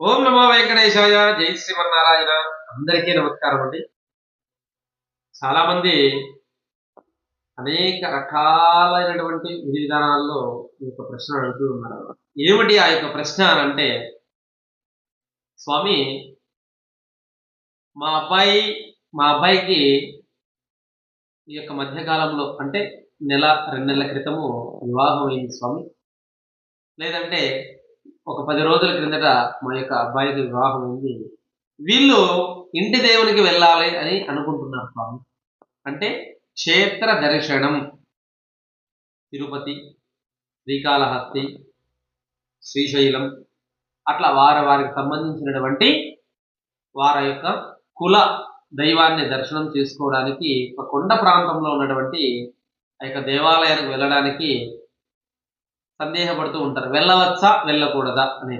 ఓం నమో వెంకటేశాయ జై శ్రీమన్నారాయణ. అందరికీ నమస్కారం అండి. చాలామంది అనేక రకాలైనటువంటి విధి విధానాల్లో ఈ యొక్క ప్రశ్న అడుగుతూ ఉన్నారు. ఏమిటి ఆ యొక్క ప్రశ్న అని అంటే స్వామి మా అబ్బాయి మా అబ్బాయికి ఈ యొక్క మధ్యకాలంలో అంటే నెల రెండు నెలల క్రితము వివాహం అయింది స్వామి. లేదంటే ఒక పది రోజుల క్రిందట మా యొక్క అబ్బాయికి వివాహం ఉంది వీళ్ళు ఇంటి దేవునికి వెళ్ళాలి అని అనుకుంటున్నారు స్వామి. అంటే క్షేత్ర దర్శనం. తిరుపతి శ్రీకాళహస్తి శ్రీశైలం అట్లా వారి వారికి సంబంధించినటువంటి వారి యొక్క కుల దైవాన్ని దర్శనం చేసుకోవడానికి ఒక కొండ ప్రాంతంలో ఉన్నటువంటి ఆ యొక్క దేవాలయానికి వెళ్ళడానికి సందేహపడుతూ ఉంటారు. వెళ్ళవచ్చా? వెళ్ళకూడదా? అని.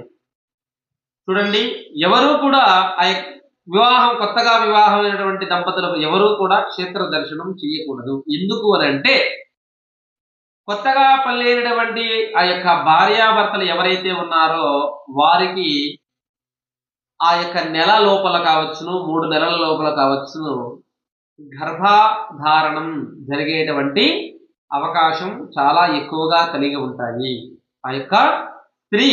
చూడండి ఎవరూ కూడా ఆ యొక్క వివాహం కొత్తగా వివాహం అయినటువంటి దంపతులకు ఎవరూ కూడా క్షేత్ర దర్శనం చేయకూడదు ఎందుకు అని అంటే కొత్తగా పెళ్ళైనటువంటి ఆ యొక్క భార్యాభర్తలు ఎవరైతే ఉన్నారో వారికి ఆ యొక్క నెల లోపల కావచ్చును మూడు నెలల లోపల కావచ్చును గర్భధారణం జరిగేటువంటి అవకాశం చాలా ఎక్కువగా కలిగి ఉంటాయి. ఆ యొక్క స్త్రీ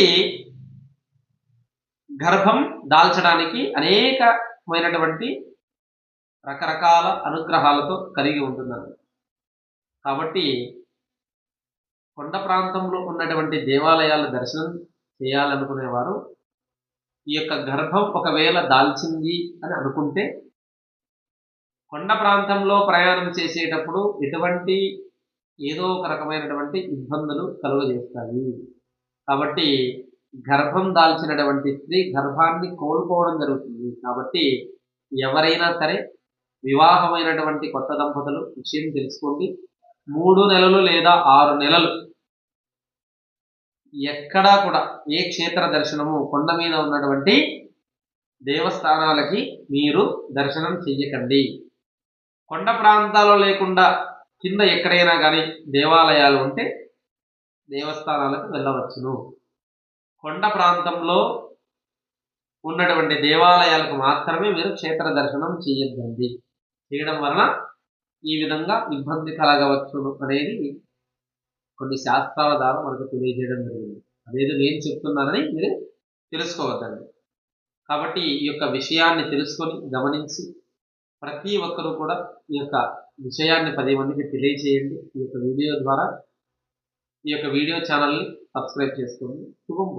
గర్భం దాల్చడానికి అనేకమైనటువంటి రకరకాల అనుగ్రహాలతో కలిగి ఉంటున్నారు కాబట్టి కొండ ప్రాంతంలో ఉన్నటువంటి దేవాలయాల దర్శనం చేయాలనుకునేవారు ఈ యొక్క గర్భం ఒకవేళ దాల్చింది అని అనుకుంటే కొండ ప్రాంతంలో ప్రయాణం చేసేటప్పుడు ఎటువంటి ఏదో ఒక రకమైనటువంటి ఇబ్బందులు కలుగజేస్తాయి. కాబట్టి గర్భం దాల్చినటువంటి స్త్రీ గర్భాన్ని కోల్పోవడం జరుగుతుంది. కాబట్టి ఎవరైనా సరే వివాహమైనటువంటి కొత్త దంపతులు విషయం తెలుసుకోండి. మూడు నెలలు లేదా ఆరు నెలలు ఎక్కడా కూడా ఏ క్షేత్ర దర్శనము కొండ మీద ఉన్నటువంటి దేవస్థానాలకి మీరు దర్శనం చెయ్యకండి. కొండ ప్రాంతాల్లో లేకుండా కింద ఎక్కడైనా కానీ దేవాలయాలు ఉంటే దేవస్థానాలకు వెళ్ళవచ్చును. కొండ ప్రాంతంలో ఉన్నటువంటి దేవాలయాలకు మాత్రమే మీరు క్షేత్ర దర్శనం చేయొద్దండి. చేయడం వలన ఈ విధంగా ఇబ్బంది కలగవచ్చును అనేది కొన్ని శాస్త్రాల ద్వారా మనకు తెలియజేయడం జరిగింది. అదేదో నేను చెప్తున్నానని మీరు తెలుసుకోవద్దండి. కాబట్టి ఈ యొక్క విషయాన్ని తెలుసుకొని గమనించి ప్రతి ఒక్కరూ కూడా ఈ యొక్క విషయాన్ని పది మందికి తెలియజేయండి ఈ యొక్క వీడియో ద్వారా ఈ యొక్క వీడియో ఛానల్ని సబ్స్క్రైబ్ చేసుకోండి. శుభం